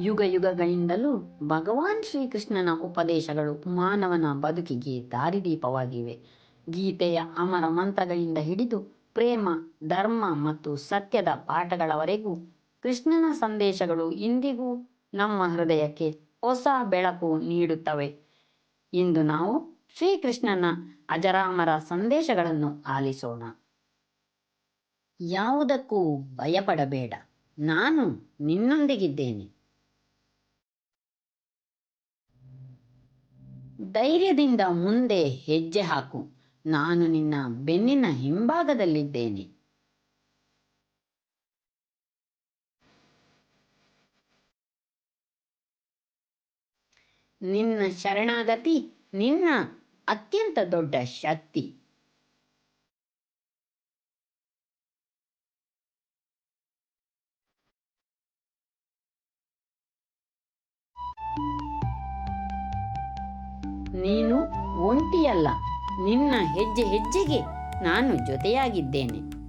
ಯುಗ ಯುಗಗಳಿಂದಲೂ ಭಗವಾನ್ ಶ್ರೀಕೃಷ್ಣನ ಉಪದೇಶಗಳು ಮಾನವನ ಬದುಕಿಗೆ ದಾರಿದೀಪವಾಗಿವೆ. ಗೀತೆಯ ಅಮರ ಮಂತ್ರಗಳಿಂದ ಹಿಡಿದು ಪ್ರೇಮ, ಧರ್ಮ ಮತ್ತು ಸತ್ಯದ ಪಾಠಗಳವರೆಗೂ ಕೃಷ್ಣನ ಸಂದೇಶಗಳು ಇಂದಿಗೂ ನಮ್ಮ ಹೃದಯಕ್ಕೆ ಹೊಸ ಬೆಳಕು ನೀಡುತ್ತವೆ. ಇಂದು ನಾವು ಶ್ರೀಕೃಷ್ಣನ ಅಜರಾಮರ ಸಂದೇಶಗಳನ್ನು ಆಲಿಸೋಣ. ಯಾವುದಕ್ಕೂ ಭಯಪಡಬೇಡ. ನಾನು ನಿನ್ನೊಂದಿಗಿದ್ದೇನೆ. ಧೈರ್ಯದಿಂದ ಮುಂದೆ ಹೆಜ್ಜೆ ಹಾಕು. ನಾನು ನಿನ್ನ ಬೆನ್ನಿನ ಹಿಂಭಾಗದಲ್ಲಿದ್ದೇನೆ. ನಿನ್ನ ಶರಣಾಗತಿ ನಿನ್ನ ಅತ್ಯಂತ ದೊಡ್ಡ ಶಕ್ತಿ. ನೀನು ಒಂಟಿಯಲ್ಲ. ನಿನ್ನ ಹೆಜ್ಜೆ ಹೆಜ್ಜೆಗೆ ನಾನು ಜೊತೆಯಾಗಿದ್ದೇನೆ.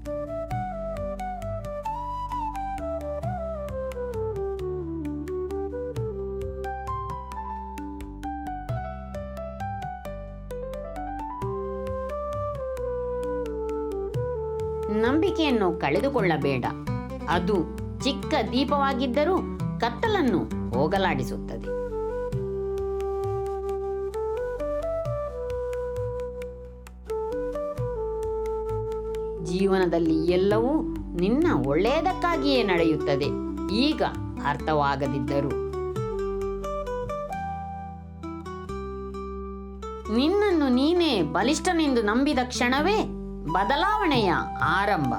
ನಂಬಿಕೆಯನ್ನು ಕಳೆದುಕೊಳ್ಳಬೇಡ. ಅದು ಚಿಕ್ಕ ದೀಪವಾಗಿದ್ದರೂ ಕತ್ತಲನ್ನು ಹೋಗಲಾಡಿಸುತ್ತದೆ. ಜೀವನದಲ್ಲಿ ಎಲ್ಲವೂ ನಿನ್ನ ಒಳ್ಳೆಯದಕ್ಕಾಗಿಯೇ ನಡೆಯುತ್ತದೆ. ಈಗ ಅರ್ಥವಾಗದಿದ್ದರು. ನಿನ್ನನ್ನು ನೀನೇ ಬಲಿಷ್ಠನೆಂದು ನಂಬಿದ ಕ್ಷಣವೇ ಬದಲಾವಣೆಯ ಆರಂಭ.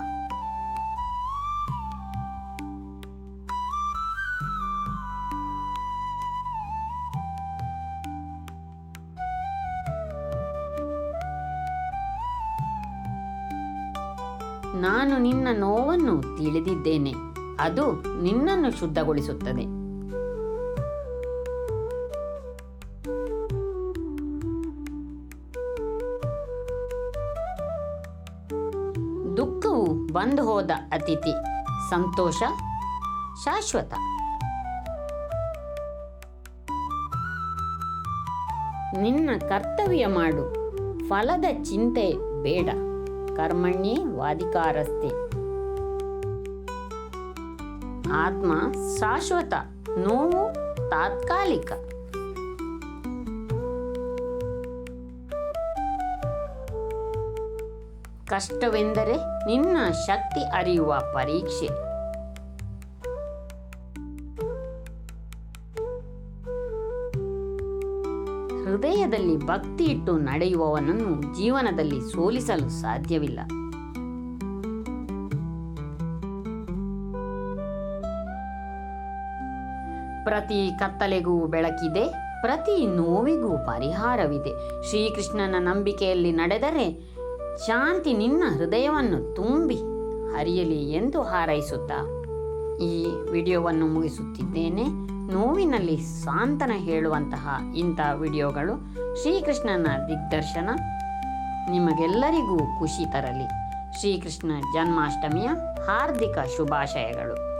ನಾನು ನಿನ್ನ ನೋವನ್ನು ತಿಳಿದಿದ್ದೇನೆ. ಅದು ನಿನ್ನನ್ನು ಶುದ್ಧಗೊಳಿಸುತ್ತದೆ. ದುಃಖವು ಬಂದು ಹೋದ ಅತಿಥಿ. ಸಂತೋಷ, ಶಾಶ್ವತ. ನಿನ್ನ ಕರ್ತವ್ಯ ಮಾಡು. ಫಲದ ಚಿಂತೆ ಬೇಡ. ಕರ್ಮಣ್ಯೇ ವಾದಿಕಾರಸ್ತೆ ಆತ್ಮ ಶಾಶ್ವತ ನೋವು ತಾತ್ಕಾಲಿಕ. ಕಷ್ಟವೆಂದರೆ ನಿನ್ನ ಶಕ್ತಿ ಅರಿಯುವ ಪರೀಕ್ಷೆ. ಹೃದಯದಲ್ಲಿ ಭಕ್ತಿ ಇಟ್ಟು ನಡೆಯುವವನನ್ನು ಜೀವನದಲ್ಲಿ ಸೋಲಿಸಲು ಸಾಧ್ಯವಿಲ್ಲ. ಪ್ರತಿ ಕತ್ತಲೆಗೂ ಬೆಳಕಿದೆ, ಪ್ರತಿ ನೋವಿಗೂ ಪರಿಹಾರವಿದೆ. ಶ್ರೀಕೃಷ್ಣನ ನಂಬಿಕೆಯಲ್ಲಿ ನಡೆದರೆ ಶಾಂತಿ ನಿನ್ನ ಹೃದಯವನ್ನು ತುಂಬಿ ಹರಿಯಲಿ ಎಂದು ಹಾರೈಸುತ್ತಾ ಈ ವಿಡಿಯೋವನ್ನು ಮುಗಿಸುತ್ತಿದ್ದೇನೆ. ನೋವಿನಲ್ಲಿ ಸಾಂತನ ಹೇಳುವಂತಹ ಇಂಥ ವಿಡಿಯೋಗಳು ಶ್ರೀಕೃಷ್ಣನ ದಿಗ್ದರ್ಶನ ನಿಮಗೆಲ್ಲರಿಗೂ ಖುಷಿ ತರಲಿ. ಶ್ರೀಕೃಷ್ಣ ಜನ್ಮಾಷ್ಟಮಿಯ ಹಾರ್ದಿಕ ಶುಭಾಶಯಗಳು.